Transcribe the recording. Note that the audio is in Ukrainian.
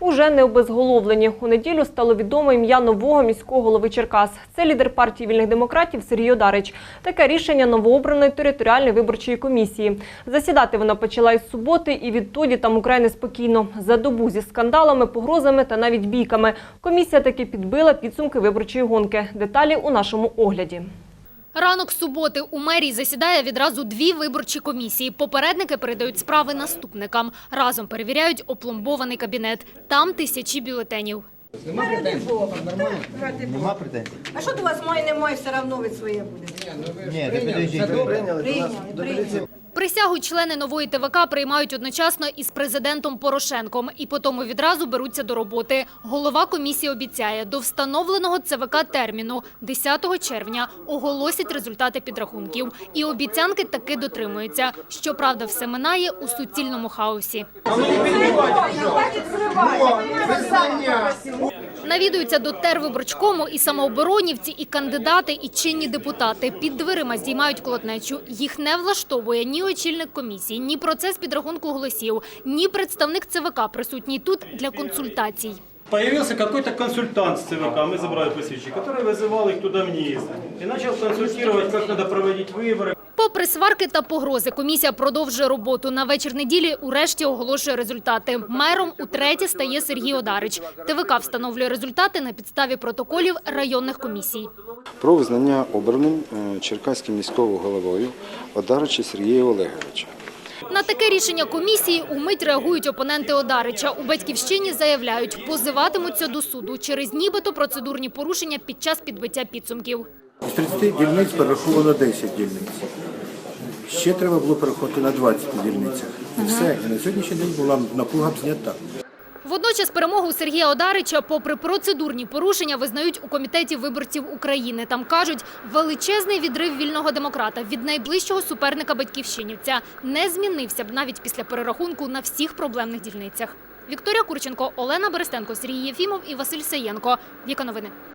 уже не обезголовлені. У неділю стало відомо ім'я нового міського голови Черкас. Це лідер партії вільних демократів Сергій Одарич. Таке рішення новообраної територіальної виборчої комісії. Засідати вона почала із суботи, і відтоді там украй неспокійно. За добу зі скандалами, погрозами та навіть бійками. Комісія таки підбила підсумки виборчої гонки. Деталі у нашому огляді. Ранок суботи у мерії засідає відразу дві виборчі комісії. Попередники передають справи наступникам. Разом перевіряють опломбований кабінет. Там тисячі бюлетенів. Нема претензій? А що до вас має немає, все одно ви своє будете? Ні, не підійдіть. Прийняли, прийняли. Присягу члени нової ТВК приймають одночасно із президентом Порошенком і потім відразу беруться до роботи. Голова комісії обіцяє, до встановленого ЦВК терміну 10 червня оголосять результати підрахунків. І обіцянки таки дотримуються. Щоправда, все минає у суцільному хаосі. Навідуються до тервиборчкому і самооборонівці, і кандидати, і чинні депутати. Під дверима здіймають колотнечу. Їх не влаштовує ні очільник комісії, ні процес підрахунку голосів, ні представник ЦВК присутній тут для консультацій. Появился какой-то консультант с ЦВК, мы забрали посвящение, который вызывал их туда вниз и начал консультировать, как надо проводить выборы, Попри сварки та погрози, комісія продовжує роботу. На вечір неділі урешті оголошує результати. Мером утретє стає Сергій Одарич. ТВК встановлює результати на підставі протоколів районних комісій. про визнання обраним е, Черкаським міського головою Одарича Сергія Олеговича. На таке рішення комісії умить реагують опоненти Одарича. У батьківщині заявляють, позиватимуться до суду через нібито процедурні порушення під час підбиття підсумків. З 30 дільниць перераховано 10 дільниць. Ще треба було переходити на 20 дільницях. І все. І на сьогоднішній день була напруга б знята. Водночас перемогу Сергія Одарича, попри процедурні порушення, визнають у комітеті виборців України. Там кажуть, величезний відрив вільного демократа від найближчого суперника батьківщинівця не змінився б навіть після перерахунку на всіх проблемних дільницях. Вікторія Курченко, Олена Берестенко, Сергій Єфімов і Василь Саєнко. Віка новини.